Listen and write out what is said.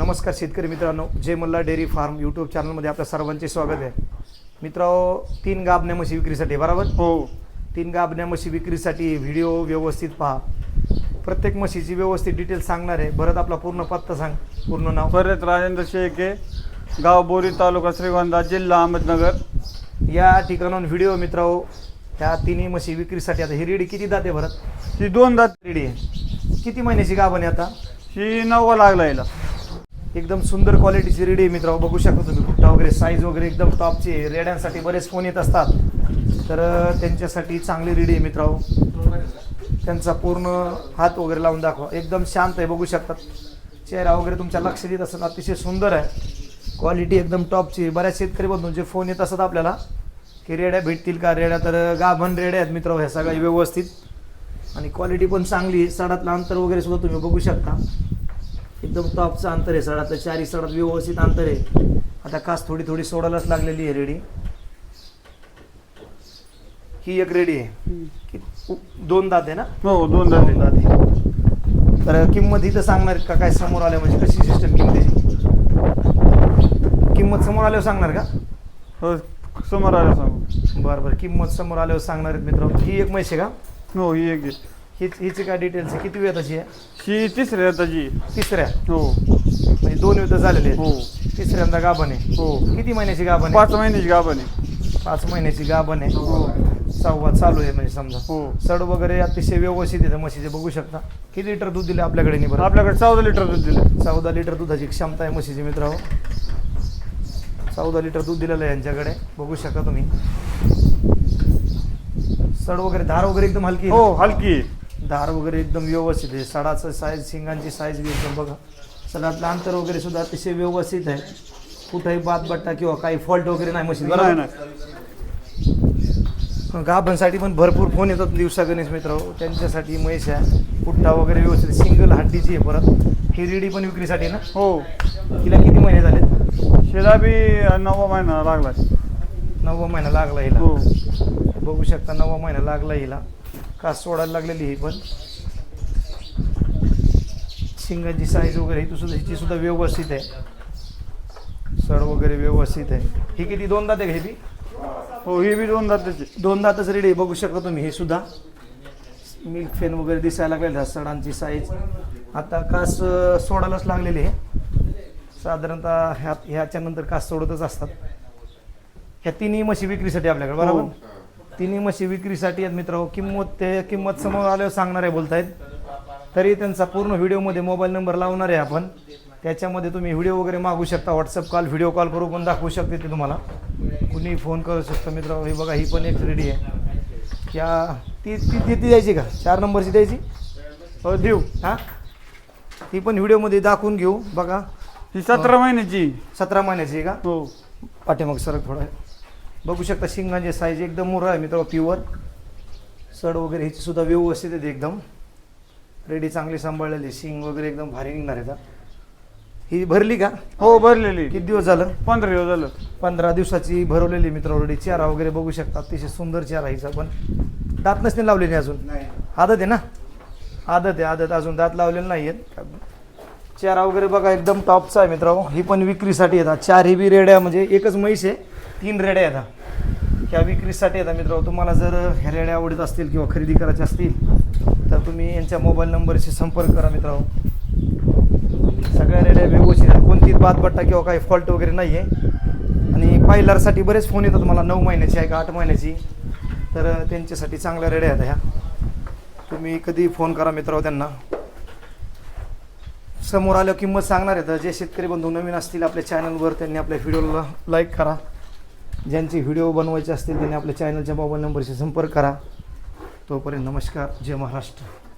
नमस्कार शेतकरी मित्रांनो Jai Malla dairy farm YouTube चॅनलमध्ये आपल्या सर्वांचे स्वागत आहे. मित्रांनो तीन गाबण्या म्हशी विक्रीसाठी बरोबर? हो. तीन गाबण्या म्हशी विक्रीसाठी व्हिडिओ व्यवस्थित पहा. प्रत्येक म्हशीची व्यवस्थित डिटेल सांगणार आहे. भरत आपला पूर्ण पत्ता सांग पूर्ण नाव. परत राजेंद्र शेळके गाव बोरी तालुका श्रीगोंदा जिल्हा अहमदनगर. या ठिकाणाहून व्हिडिओ मित्रांनो ह्या तिन्ही म्हशी विक्रीसाठी आता ही रेडी किती दाते भरत? ही दोन दात. रेडी आहे. किती महिन्याची गाभण आहे आता? ही नववा लागला हिला. एकदम सुंदर क्वालिटीची रेडी आहे मित्रांनो. बघू शकता तुम्ही कुठला वगैरे साईज वगैरे एकदम टॉपची आहे. रेड्यांसाठी बरेच फोन येत असतात. तर त्यांच्यासाठी चांगली रेडी आहे मित्रांनो. त्यांचा पूर्ण हात वगैरे लावून दाखवा. एकदम शांत आहे बघू शकतात चेहरा वगैरे तुमच्या लक्ष देत असतात अतिशय सुंदर आहे. क्वालिटी एकदम टॉपची बऱ्याच शेतकरी बंधूंचे फोन येत असतात आपल्याला की रेड्या भेटतील का? रेड्या तर गाभण रेड्या आहेत मित्र ह्या सगळ्या व्यवस्थित. आणि क्वालिटी पण चांगली आहे. सडातलं अंतर वगैरे सुद्धा तुम्ही बघू शकता. एकदम टॉपचं अंतर आहे सडातलं चारी सडात व्यवस्थित अंतर आहे. आता कास थोडी थोडी सोडायलाच लागलेली आहे रेडी ही एक रेडी आहे. कि- दोन दात आहे ना? हो दोन दात. दात आहे. तर किंमत इथं सांगणार का? काय समोर आल्या म्हणजे कशी सिस्टम किंमतीची किंमत समोर आल्यावर सांगणार का? हो समोर आलं सांगू. बरं बरं. किंमत समोर आल्यावर सांगणार आहेत मित्र ही एक म्हैस आहे का? हो ही एक आहे. हीच हिची काय डिटेल्स आहे किती वेताची आहे? ही तिसऱ्या दाताची तिसऱ्या? हो. म्हणजे दोन वेत झालेले आहेत हो. तिसऱ्यांदा गाभण आहे. हो. किती महिन्याची गाभण आहे? पाच महिन्याची गाभण आहे. पाच महिन्याची गाभण आहे. हो. सहावा चालू आहे म्हणजे समजा. हो. सड वगैरे अतिशय व्यवस्थित आहे म्हशीचे बघू शकता. किती लिटर दूध दिले आपल्याकडे नाही बरं? आपल्याकडे चौदा लिटर दूध दिलं चौदा लिटर दुधाची क्षमता आहे म्हशीची मित्रांनो. चौदा लिटर दूध दिलेलं आहे यांच्याकडे. बघू शकता तुम्ही. सड वगैरे धार वगैरे एकदम हलकी आहे. हो हलकी आहे. धार वगैरे एकदम व्यवस्थित आहे. सडाचं साईज शिंगांची साईज बी एकदम बघा. सडातलं अंतर वगैरे सुद्धा अतिशय व्यवस्थित आहे. कुठेही बात बट्टा किंवा काही फॉल्ट वगैरे नाही मशीन बरोबर नाही गाभांसाठी पण भरपूर फोन येतात दिवसा गणेश मित्र. त्यांच्यासाठी म्हैस आहे. पुट्टा वगैरे व्यवस्थित. सिंगल हड्डीची आहे परत ही रेडी पण विक्रीसाठी ना? हो. तिला किती महिने झाले शिला बी नववा महिना लागला नववा महिना लागला हिला. हो. बघू शकता नववा महिना लागला हिला. कास सोडायला लागलेली ही पण. शिंगाची साईज वगैरे ही सुद्धा हिची सुद्धा व्यवस्थित आहे. सड वगैरे व्यवस्थित आहे. ही किती? दोन दात आहे का ही बी? हो ही बी दोन दाताची. दोन दातच रेडी आहे. बघू शकता तुम्ही हे सुद्धा. मिल्क फेन वगैरे दिसायला लागलेलं आहे सडांची साईज आता कास सोडायलाच लागलेली आहे. साधारणतः ह्या ह्याच्या नंतर कास सोडतच असतात. ह्या तिन्ही म्हशी विक्रीसाठी आपल्याकडे बरोबर? हो. तिन्ही म्हशी विक्रीसाठी आहेत मित्र. किंमत ते किंमत समोर आल्यावर सांगणार आहे बोलतायत. तरी त्यांचा पूर्ण व्हिडिओमध्ये मोबाईल नंबर लावणार आहे आपण. त्याच्यामध्ये तुम्ही व्हिडिओ वगैरे मागू शकता. व्हॉट्सअप कॉल व्हिडिओ कॉल करू पण दाखवू शकते ते तुम्हाला. कुणी फोन करू शकतं मित्र. हे बघा ही पण एक रेडी आहे. या ती ती ती ती द्यायची का? चार नंबरची द्यायची? हो देऊ. हां? ती पण व्हिडिओमध्ये दाखवून घेऊ. बघा. ही सतरा महिन्याची. सतरा महिन्याची आहे का? हो. पाठीमाग सरक थोडा. बघू शकता शिंगांचे साईज एकदम मोठा आहे मित्र प्युअर सड वगैरे ह्याची सुद्धा व्यवस्थित आहे एकदम. रेडी चांगली सांभाळलेली शिंग वगैरे एकदम भारी निघणार आहे ही भरली का? हो भरलेली. किती दिवस झालं? पंधरा दिवस झालं. पंधरा दिवसाची भरवलेली मित्र ऑलरेडी चेहरा वगैरे बघू शकता. अतिशय सुंदर चेहरा हिचा पण. दात नसते लावलेली अजून? आदत आहे ना? आदत आहे आदत. अजून दात लावलेले नाही आहेत. चेहरा वगैरे बघा एकदम टॉपचा आहे मित्र ही पण विक्रीसाठी येतात चारही बी रेड्या म्हणजे एकच म्हैस आहे. तीन रेड्या येतात ह्या विक्रीसाठी येतात मित्र. तुम्हाला जर ह्या रेड्या आवडत असतील किंवा खरेदी करायच्या असतील तर तुम्ही यांच्या मोबाईल नंबरशी संपर्क करा मित्र. सगळ्या रेड्या व्यवस्थित आहेत. कोणतीच बातबट्टा किंवा काही फॉल्ट वगैरे नाही आहे आणि पायलरसाठी बरेच फोन येतात मला नऊ महिन्याची आहे का आठ महिन्याची. तर त्यांच्यासाठी चांगल्या रेड्या आहेत ह्या. तुम्ही कधी फोन करा मित्र त्यांना. समोर आल्यावर किंमत सांगणार आहे तर जे शेतकरी बंधू नवीन असतील आपल्या चॅनलवर त्यांनी आपल्या व्हिडिओला लाईक करा. ज्यांचे व्हिडिओ बनवायचे असतील त्यांनी आपल्या चॅनलच्या मोबाईल नंबरशी संपर्क करा. तोपर्यंत नमस्कार. जय महाराष्ट्र.